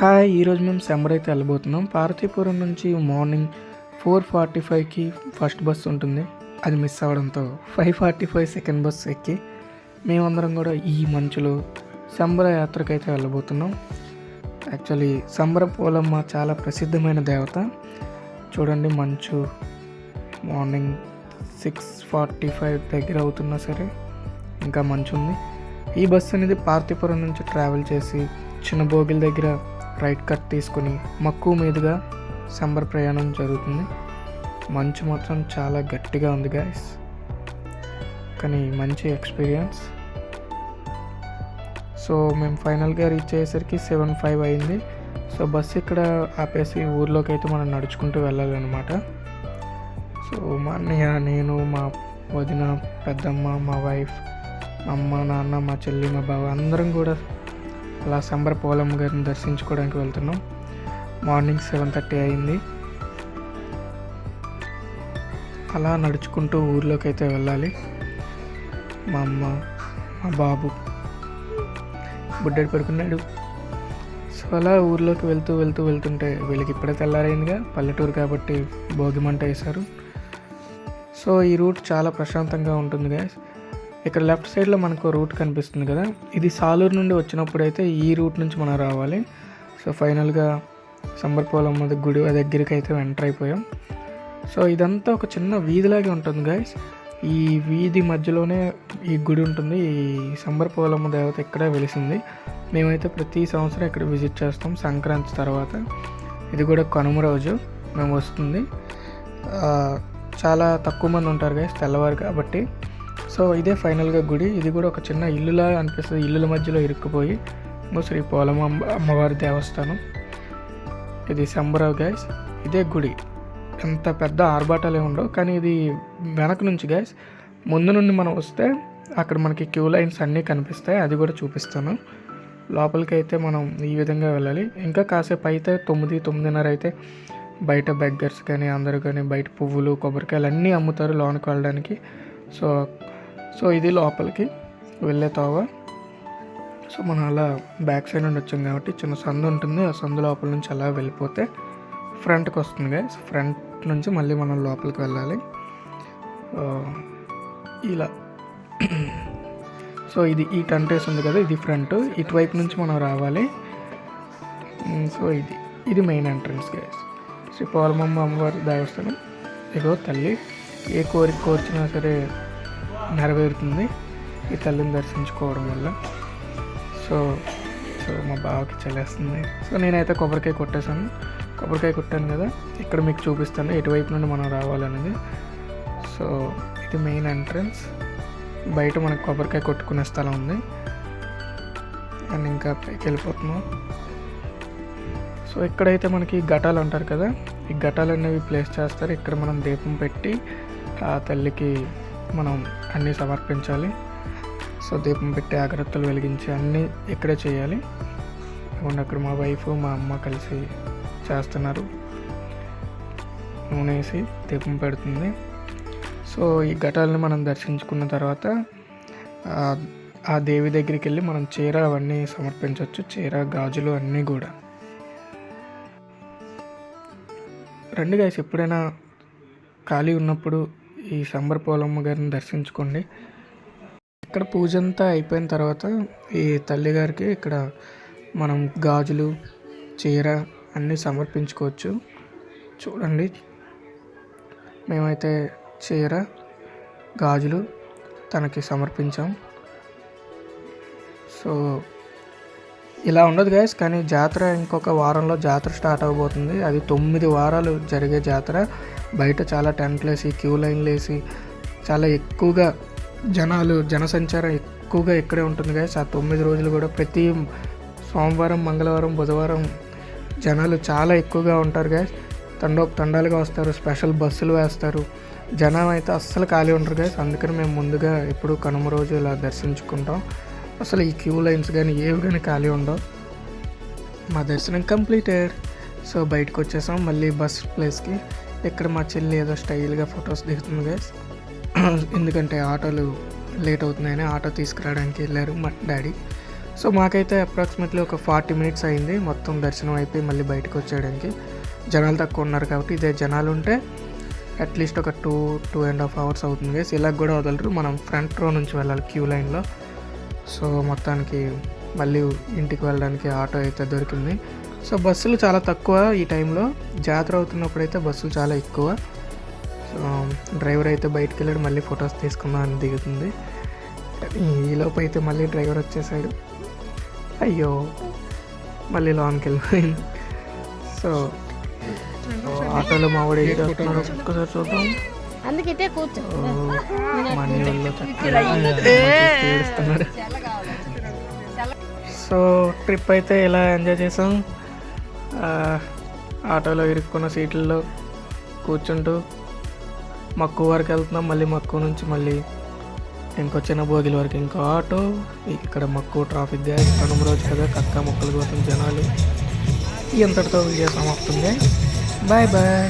Hi ఈరోజు మేము సెంబర్ అయితే వెళ్ళబోతున్నాం. పార్వతీపురం నుంచి మార్నింగ్ ఫోర్ ఫార్టీ ఫైవ్కి ఫస్ట్ బస్ ఉంటుంది. అది మిస్ అవ్వడంతో five forty five second bus ఎక్కి మేమందరం కూడా ఈ మంచులో సంబర యాత్రకు అయితే వెళ్ళబోతున్నాం. యాక్చువల్లీ సంబర పోలమ్మ చాలా ప్రసిద్ధమైన దేవత. చూడండి మంచు మార్నింగ్ సిక్స్ ఫార్టీ ఫైవ్ దగ్గర అవుతున్నా సరే ఇంకా మంచు ఉంది. ఈ బస్సు అనేది పార్తీపురం నుంచి ట్రావెల్ చేసి చిన్న బోగిల దగ్గర రైట్ కట్ తీసుకుని మక్కువ మీదుగా సంబర్ ప్రయాణం జరుగుతుంది. మంచు మాత్రం చాలా గట్టిగా ఉంది గాయస్ కానీ మంచి ఎక్స్పీరియన్స్ సో మేము ఫైనల్గా రీచ్ అయ్యేసరికి సెవెన్ ఫైవ్ అయింది. సో బస్సు ఇక్కడ ఆపేసి ఊర్లోకి అయితే మనం నడుచుకుంటూ వెళ్ళాలన్నమాట. సో మా అన్నయ్య నేను మా వదిన పెద్దమ్మ మా వైఫ్ మా అమ్మ నాన్న మా చెల్లి మా బావ అందరం కూడా అలా సంబర పోలమ్మ గారిని దర్శించుకోవడానికి వెళ్తున్నాం. మార్నింగ్ సెవెన్ థర్టీ అయింది. అలా నడుచుకుంటూ ఊర్లోకి అయితే వెళ్ళాలి. మా అమ్మ మా బాబు బుడ్డడు పడుకున్నాడు. సో అలా ఊర్లోకి వెళ్తూ వెళ్తూ వెళ్తుంటే వీళ్ళకి ఇప్పుడే తెల్లారైందిగా. పల్లెటూరు కాబట్టి భోగిమంట వేశారు. సో ఈ రూట్ చాలా ప్రశాంతంగా ఉంటుంది గాయస్ ఇక్కడ లెఫ్ట్ సైడ్లో మనకు రూట్ కనిపిస్తుంది కదా. ఇది సాలూరు నుండి వచ్చినప్పుడు అయితే ఈ రూట్ నుంచి మనం రావాలి. సో ఫైనల్గా సంబర్పోలమ్మ గుడి దగ్గరికి అయితే ఎంటర్ అయిపోయాం. సో ఇదంతా ఒక చిన్న వీధిలాగే ఉంటుంది గాయస్ ఈ వీధి మధ్యలోనే ఈ గుడి ఉంటుంది. ఈ సంబరపోలమ్మ దేవత ఇక్కడే వెలిసింది. మేమైతే ప్రతి సంవత్సరం ఇక్కడ విజిట్ చేస్తాం సంక్రాంతి తర్వాత. ఇది కూడా కనుమ రోజు మేము వస్తుంది. చాలా తక్కువ మంది ఉంటారు గైస్ తెల్లవారు కాబట్టి. సో ఇదే ఫైనల్గా గుడి. ఇది కూడా ఒక చిన్న ఇల్లులా అనిపిస్తుంది. ఇల్లుల మధ్యలో ఇరుక్కుపోయి ఇంకో శ్రీ పోలమ్మ అమ్మ అమ్మవారి దేవస్థానం. ఇది సంబరావు గైస్ ఇదే గుడి. ఎంత పెద్ద ఆర్భాటాలే ఉండవు. కానీ ఇది వెనక నుంచి గైస్ ముందు నుండి మనం వస్తే అక్కడ మనకి క్యూ లైన్స్ అన్నీ కనిపిస్తాయి. అది కూడా చూపిస్తాను. లోపలికి అయితే మనం ఈ విధంగా వెళ్ళాలి. ఇంకా కాసేపు అయితే తొమ్మిది తొమ్మిదిన్నర అయితే బయట బెగ్గర్స్ కానీ అందరూ కానీ బయట పువ్వులు కొబ్బరికాయలు అన్నీ అమ్ముతారు లోనికి వెళ్ళడానికి. సో సో ఇది లోపలికి వెళ్ళే తోవ. సో మనం అలా బ్యాక్ సైడ్ నుండి వచ్చాం కాబట్టి చిన్న సందు ఉంటుంది. ఆ సందు లోపల నుంచి అలా వెళ్ళిపోతే ఫ్రంట్కి వస్తుంది గైస్ ఫ్రంట్ నుంచి మళ్ళీ మనం లోపలికి వెళ్ళాలి. ఇలా. సో ఇది ఈ టంటేస్ ఉంది కదా ఇది ఫ్రంట్. ఇటువైపు నుంచి మనం రావాలి. సో ఇది ఇది main entrance guys Shri Pournamma అమ్మవారి దేవస్థానం. ఇగో తల్లి ఏ కోరిక కోర్చినా సరే నెరవేరుతుంది ఈ తల్లిని దర్శించుకోవడం వల్ల. సో సో మా బావకి చలేస్తుంది సో నేనైతే కొబ్బరికాయ కొట్టేశాను. కొబ్బరికాయ కొట్టాను కదా ఇక్కడ మీకు చూపిస్తాను. ఎటువైపు నుండి మనం రావాలనేది. సో ఇది మెయిన్ ఎంట్రన్స్. బయట మనకు కొబ్బరికాయ కొట్టుకునే స్థలం ఉంది. అండ్ ఇంకా పైకి వెళ్ళిపోతున్నాం. సో ఇక్కడైతే మనకి ఘటాలు అంటారు కదా ఈ ఘటాలు అనేవి ప్లేస్ చేస్తారు. ఇక్కడ మనం దీపం పెట్టి ఆ తల్లికి మనం అన్నీ సమర్పించాలి. సో దీపం పెట్టి అగరత్తులు వెలిగించి అన్నీ ఇక్కడే చేయాలి. ఇదిగోండి అక్కడ మా వైఫ్ మా అమ్మ కలిసి చేస్తున్నారు. నూనె వేసి దీపం పెడుతుంది. సో ఈ ఘటాలను మనం దర్శించుకున్న తర్వాత ఆ- ఆ దేవి దగ్గరికి వెళ్ళి మనం చీర అవన్నీ సమర్పించవచ్చు చీర గాజులు అన్నీ కూడా. రండి గైస్ ఎప్పుడైనా ఖాళీ ఉన్నప్పుడు ఈ సంబర పోలమ్మ గారిని దర్శించుకోండి. ఇక్కడ పూజ అంతా అయిపోయిన తర్వాత ఈ తల్లిగారికి ఇక్కడ మనం గాజులు చీర అన్నీ సమర్పించుకోవచ్చు. చూడండి. మేమైతే చీర గాజులు తనకి సమర్పించాం. సో ఇలా ఉండదు గైస్ కానీ జాతర ఇంకొక వారంలో జాతర స్టార్ట్ అవబోతుంది. అది తొమ్మిది వారాలు జరిగే జాతర. బయట చాలా టెంట్లు వేసి క్యూ లైన్లు వేసి చాలా ఎక్కువగా జనాలు జనసంచారం ఎక్కువగా ఇక్కడే ఉంటుంది గైస్ ఆ తొమ్మిది రోజులు కూడా ప్రతి సోమవారం మంగళవారం బుధవారం జనాలు చాలా ఎక్కువగా ఉంటారు గైస్ తండో తండాలుగా వస్తారు స్పెషల్ బస్సులు వేస్తారు. జనం అయితే అస్సలు ఖాళీ ఉంటారు గైస్ అందుకని మేము ముందుగా ఎప్పుడు కనుమ రోజు ఇలా దర్శించుకుంటాం. అసలు ఈ క్యూ లైన్స్ కానీ ఏవి కానీ ఖాళీ ఉండవు. మా దర్శనం కంప్లీటెడ్. సో బయటకు వచ్చేసాం మళ్ళీ బస్ ప్లేస్కి. ఇక్కడ మా చెల్లి ఏదో స్టైల్గా ఫొటోస్ దిగుతుంది గైస్ ఎందుకంటే ఆటోలు లేట్ అవుతున్నాయని ఆటో తీసుకురావడానికి వెళ్ళారు మా డాడీ. సో మాకైతే అప్రాక్సిమేట్లీ ఒక ఫార్టీ మినిట్స్ అయింది. మొత్తం దర్శనం అయిపోయి మళ్ళీ బయటకు వచ్చేయడానికి జనాలు తక్కువ ఉన్నారు కాబట్టి ఇదే జనాలు ఉంటే అట్లీస్ట్ ఒక two two and half hours అవుతుంది గైస్ ఇలా కూడా వదలరు. మనం ఫ్రంట్ రో నుంచి వెళ్ళాలి క్యూ లైన్లో. సో మొత్తానికి మళ్ళీ ఇంటికి వెళ్ళడానికి ఆటో అయితే దొరికింది. సో బస్సులు చాలా తక్కువ ఈ టైంలో. జాతర అవుతున్నప్పుడు అయితే బస్సులు చాలా ఎక్కువ. సో డ్రైవర్ అయితే బయటికి వెళ్ళాడు మళ్ళీ ఫొటోస్ తీసుకుందాం అని దిగుతుంది. ఈ లోపు అయితే మళ్ళీ డ్రైవర్ వచ్చేసాడు. అయ్యో మళ్ళీ లోన్కి వెళ్ళిపోయింది. సో ఆటోలో మా వాడు ఏం చేస్తున్నాడు ఒక్కసారి చూద్దాం. అందుకే ఇటే కూర్చో. ఓ, మనీ వల్ల చక్కగా ఏడుస్తున్నాడు సో ట్రిప్ అయితే ఇలా ఎంజాయ్ చేసాం? ఆటోలో ఇరుక్కున్న సీట్లలో కూర్చుంటూ మక్కువ వరకు వెళ్తున్నాం. మళ్ళీ మక్కువ నుంచి మళ్ళీ ఇంకొచ్చిన భోగిల వరకు ఇంకో ఆటో. ఇక్కడ మక్కువ ట్రాఫిక్గా కనుమ రోజు కదా కక్క మొక్కలు కోసం జనాలు. ఇంతటితో వీడియో సమాప్తుంది. Bye bye.